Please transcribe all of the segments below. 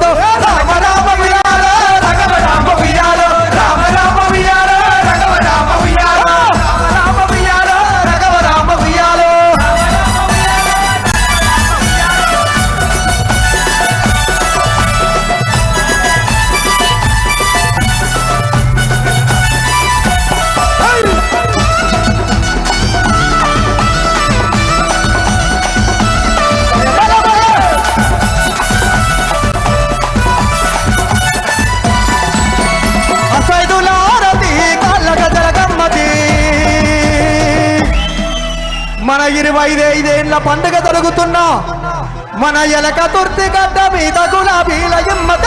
ganado. ¡Eh! మన ఇరవై ఐదేళ్ళ పండుగ జరుగుతున్నా మన ఎలక తుర్తి గడ్డ మీద గులాబీల ఎమ్మత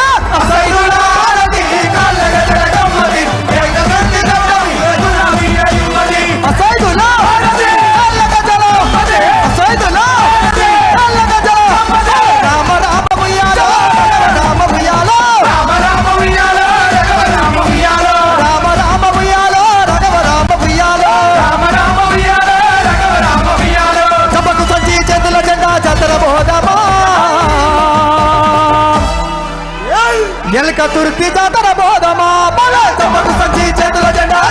చతుర్థి జాతర బోధమా? మళ్ళా సంచి చేతుల జెండా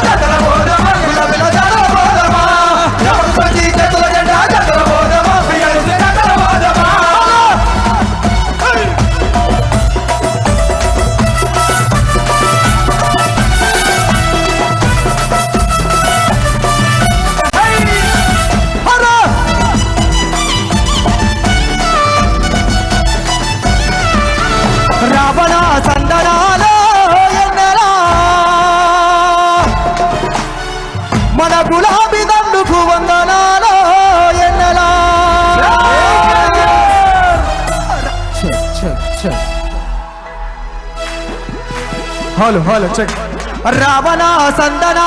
hello hello check Ravan Sandna